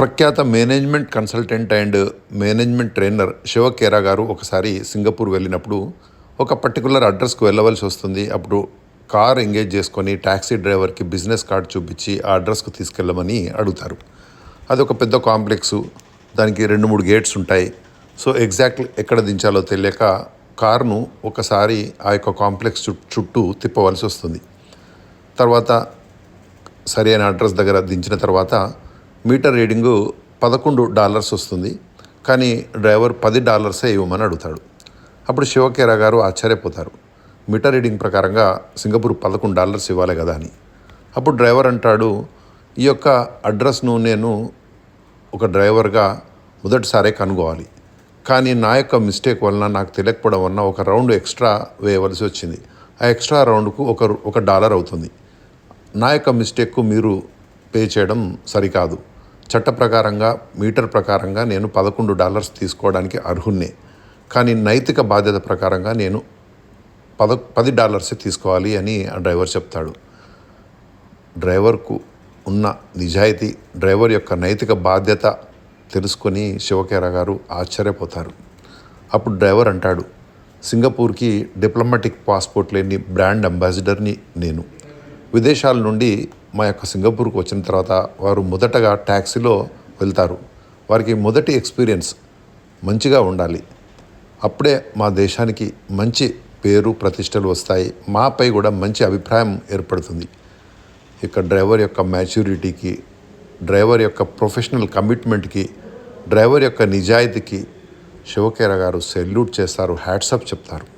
ప్రఖ్యాత management consultant and management trainer Shiv Khera గారు ఒకసారి సింగపూర్ వెళ్ళినప్పుడు ఒక పర్టికులర్ అడ్రస్కు వెళ్ళవలసి వస్తుంది. అప్పుడు కార్ ఎంగేజ్ చేసుకొని ట్యాక్సీ డ్రైవర్కి బిజినెస్ కార్డ్ చూపించి ఆ అడ్రస్కు తీసుకెళ్ళమని అడుగుతారు. అది ఒక పెద్ద కాంప్లెక్సు. దానికి రెండు మూడు గేట్స్ ఉంటాయి. సో ఎగ్జాక్ట్ ఎక్కడ దించాలో తెలియక కారును ఒకసారి ఆ యొక్క కాంప్లెక్స్ చుట్టూ తిప్పవలసి వస్తుంది. తర్వాత సరి అయిన అడ్రస్ దగ్గర దించిన తర్వాత మీటర్ రీడింగు పదకొండు డాలర్స్ వస్తుంది. కానీ డ్రైవర్ పది డాలర్సే ఇవ్వమని అడుగుతాడు. అప్పుడు శివకేరా గారు ఆశ్చర్యపోతారు. మీటర్ రీడింగ్ ప్రకారంగా సింగపూర్ పదకొండు డాలర్స్ ఇవ్వాలి కదా అని. అప్పుడు డ్రైవర్ అంటాడు ఈ యొక్క అడ్రస్ను నేను ఒక డ్రైవర్గా మొదటిసారే కనుగోవాలి. కానీ నా యొక్క మిస్టేక్ వలన నాకు తెలియకపోవడం వలన ఒక రౌండ్ ఎక్స్ట్రా వేయవలసి వచ్చింది. ఆ ఎక్స్ట్రా రౌండ్కు ఒక ఒక డాలర్ అవుతుంది. నా యొక్క మిస్టేక్కు మీరు పే చేయడం సరికాదు. చట్ట ప్రకారంగా మీటర్ ప్రకారంగా నేను పదకొండు డాలర్స్ తీసుకోవడానికి అర్హున్నే కానీ నైతిక బాధ్యత ప్రకారంగా నేను పద పది డాలర్సే తీసుకోవాలి అని ఆ డ్రైవర్ చెప్తాడు. డ్రైవర్కు ఉన్న నిజాయితీ డ్రైవర్ యొక్క నైతిక బాధ్యత తెలుసుకొని శివకేర గారు ఆశ్చర్యపోతారు. అప్పుడు డ్రైవర్ అంటాడు సింగపూర్కి డిప్లొమాటిక్ పాస్పోర్ట్ లేని బ్రాండ్ అంబాసిడర్ని నేను. విదేశాల నుండి మా యొక్క సింగపూర్కు వచ్చిన తర్వాత వారు మొదటగా ట్యాక్సీలో వెళ్తారు. వారికి మొదటి ఎక్స్పీరియన్స్ మంచిగా ఉండాలి. అప్పుడే మా దేశానికి మంచి పేరు ప్రతిష్టలు వస్తాయి. మాపై కూడా మంచి అభిప్రాయం ఏర్పడుతుంది. ఇక డ్రైవర్ యొక్క మ్యాచ్యూరిటీకి డ్రైవర్ యొక్క ప్రొఫెషనల్ కమిట్మెంట్కి డ్రైవర్ యొక్క నిజాయితీకి శివకేర గారు సెల్యూట్ చేస్తారు హ్యాట్సప్ చెప్తారు.